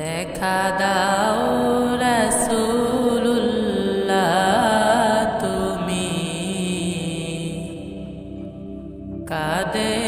দেখা দাও রসুল্লাহ তুমি। কাদে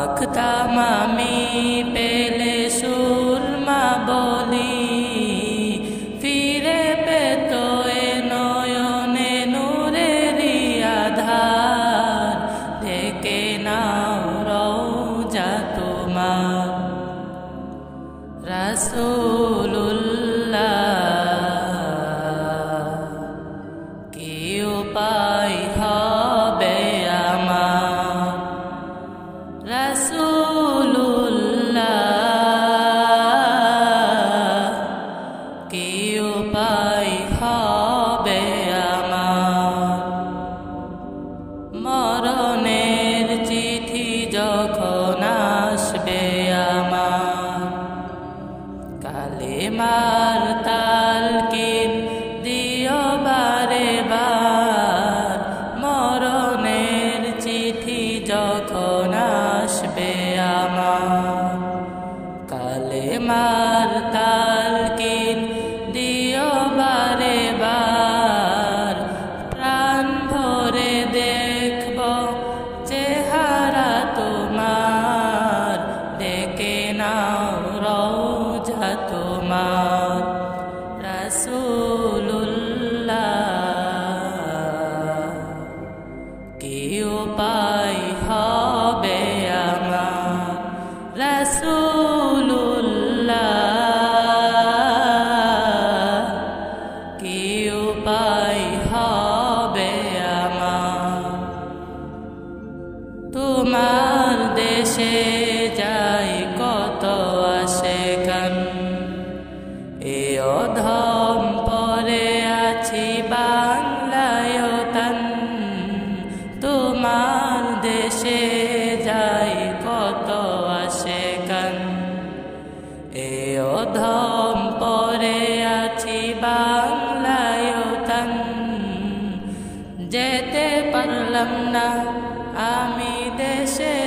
মাখতাম আমি পেলে সুরমা বলি। ফিরে পেত এ নয়নে নূরের আধার। থেকে নাও যা তোমার। রাসূলুল্লাহ মরণের চিঠি যখন আসবে আমার কালেমার abraço. এ অধম পরে আছি বাংলায়তন যেতে পারলাম না আমি দেশেতে